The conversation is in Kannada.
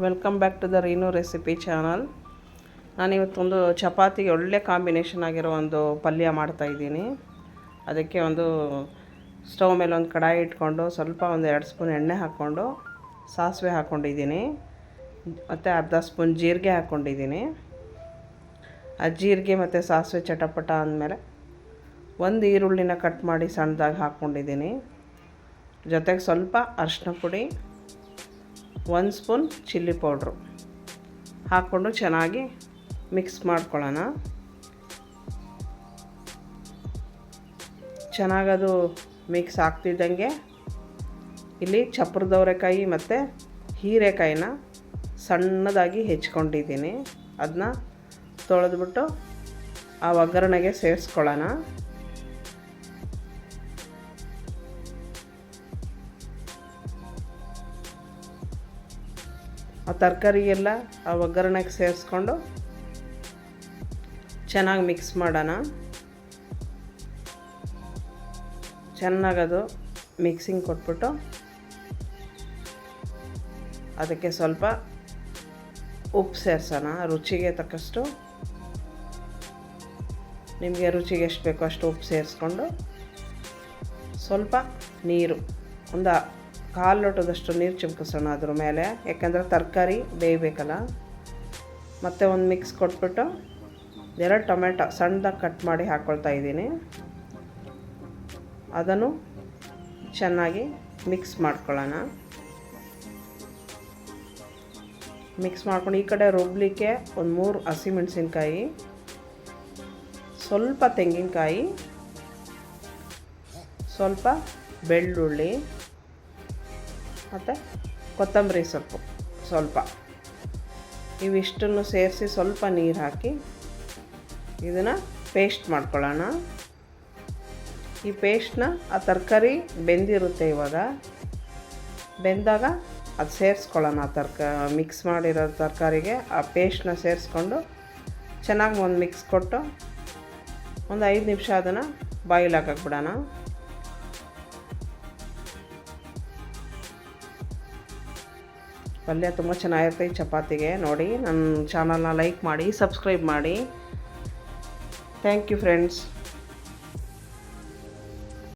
Welcome back to the Reenu recipe channel ನಾನಿವತ್ತೊಂದು ಚಪಾತಿಗೆ ಒಳ್ಳೆ ಕಾಂಬಿನೇಷನ್ ಆಗಿರೋ ಒಂದು ಪಲ್ಯ ಮಾಡ್ತಾಯಿದ್ದೀನಿ ಅದಕ್ಕೆ ಒಂದು ಸ್ಟವ್ ಮೇಲೆ ಒಂದು ಕಡಾಯಿ ಇಟ್ಕೊಂಡು ಸ್ವಲ್ಪ ಒಂದು ಎರಡು ಸ್ಪೂನ್ ಎಣ್ಣೆ ಹಾಕ್ಕೊಂಡು ಸಾಸಿವೆ ಹಾಕ್ಕೊಂಡಿದ್ದೀನಿ ಮತ್ತು ಅರ್ಧ ಸ್ಪೂನ್ ಜೀರಿಗೆ ಹಾಕ್ಕೊಂಡಿದ್ದೀನಿ ಆ ಜೀರಿಗೆ ಮತ್ತು ಸಾಸಿವೆ ಚಟಪಟ ಅಂದಮೇಲೆ ಒಂದು ಈರುಳ್ಳಿನ ಕಟ್ ಮಾಡಿ ಸಣ್ಣದಾಗಿ ಹಾಕ್ಕೊಂಡಿದ್ದೀನಿ ಜೊತೆಗೆ ಸ್ವಲ್ಪ ಅರಿಶಿನ ಪುಡಿ ಒಂದು ಸ್ಪೂನ್ ಚಿಲ್ಲಿ ಪೌಡ್ರು ಹಾಕ್ಕೊಂಡು ಚೆನ್ನಾಗಿ ಮಿಕ್ಸ್ ಮಾಡ್ಕೊಳ್ಳೋಣ. ಚೆನ್ನಾಗದು ಮಿಕ್ಸ್ ಆಗ್ತಿದ್ದಂಗೆ ಇಲ್ಲಿ ಚಪ್ಪರದವರೆಕಾಯಿ ಮತ್ತು ಹೀರೆಕಾಯಿನ ಸಣ್ಣದಾಗಿ ಹೆಚ್ಕೊಂಡಿದ್ದೀನಿ. ಅದನ್ನ ತೊಳೆದ್ಬಿಟ್ಟು ಆ ಒಗ್ಗರಣೆಗೆ ಸೇರಿಸ್ಕೊಳ್ಳೋಣ. ಆ ತರಕಾರಿ ಎಲ್ಲ ಆ ಒಗ್ಗರಣೆಗೆ ಸೇರಿಸ್ಕೊಂಡು ಚೆನ್ನಾಗಿ ಮಿಕ್ಸ್ ಮಾಡೋಣ. ಚೆನ್ನಾಗದು ಮಿಕ್ಸಿಂಗ್ ಕೊಟ್ಬಿಟ್ಟು ಅದಕ್ಕೆ ಸ್ವಲ್ಪ ಉಪ್ಪು ಸೇರಿಸೋಣ. ರುಚಿಗೆ ತಕ್ಕಷ್ಟು. ನಿಮಗೆ ರುಚಿಗೆ ಎಷ್ಟು ಬೇಕೋ ಅಷ್ಟು ಉಪ್ಪು ಸೇರಿಸ್ಕೊಂಡು ಸ್ವಲ್ಪ ನೀರು ಒಂದು ಕಾಲು ಲೋಟದಷ್ಟು ನೀರು ಚಿಮ್ಕಿಸೋಣ ಅದ್ರ ಮೇಲೆ. ಯಾಕೆಂದರೆ ತರಕಾರಿ ಬೇಯಬೇಕಲ್ಲ. ಮತ್ತು ಒಂದು ಮಿಕ್ಸ್ ಕೊಟ್ಬಿಟ್ಟು ಎರಡು ಟೊಮೆಟೊ ಸಣ್ಣದಾಗಿ ಕಟ್ ಮಾಡಿ ಹಾಕ್ಕೊಳ್ತಾ ಇದ್ದೀನಿ. ಅದನ್ನು ಚೆನ್ನಾಗಿ ಮಿಕ್ಸ್ ಮಾಡ್ಕೊಳ್ಳೋಣ. ಮಿಕ್ಸ್ ಮಾಡ್ಕೊಂಡು ಈ ಕಡೆ ರುಬ್ಲಿಕ್ಕೆ ಒಂದು ಮೂರು ಹಸಿಮೆಣಸಿನ್ಕಾಯಿ ಸ್ವಲ್ಪ ತೆಂಗಿನಕಾಯಿ, ಸ್ವಲ್ಪ ಬೆಳ್ಳುಳ್ಳಿ ಮತ್ತು ಕೊತ್ತಂಬರಿ ಸೊಪ್ಪು ಸ್ವಲ್ಪ. ಇವಿಷ್ಟನ್ನು ಸೇರಿಸಿ ಸ್ವಲ್ಪ ನೀರು ಹಾಕಿ ಇದನ್ನು ಪೇಸ್ಟ್ ಮಾಡ್ಕೊಳ್ಳೋಣ. ಈ ಪೇಸ್ಟ್ನ ಆ ತರಕಾರಿ ಬೆಂದಿರುತ್ತೆ ಇವಾಗ. ಬೆಂದಾಗ ಅದು ಸೇರಿಸ್ಕೊಳ್ಳೋಣ ಆ ತರ್ಕ ಮಿಕ್ಸ್ ಮಾಡಿರೋ ತರಕಾರಿಗೆ ಆ ಪೇಸ್ಟ್ನ ಸೇರಿಸ್ಕೊಂಡು ಚೆನ್ನಾಗಿ ಒಂದು ಮಿಕ್ಸ್ ಕೊಟ್ಟು ಒಂದು ಐದು ನಿಮಿಷ ಅದನ್ನು ಬಾಯಿಲ್ ಹಾಕಕ್ಬಿಡೋಣ ಪಲ್ಯ ತುಂಬ ಚೆನ್ನಾಗಿರುತ್ತೆ ಚಪಾತಿಗೆ. ನೋಡಿ ನನ್ನ ಚಾನಲ್ನ ಲೈಕ್ ಮಾಡಿ ಸಬ್ಸ್ಕ್ರೈಬ್ ಮಾಡಿ. Thank you friends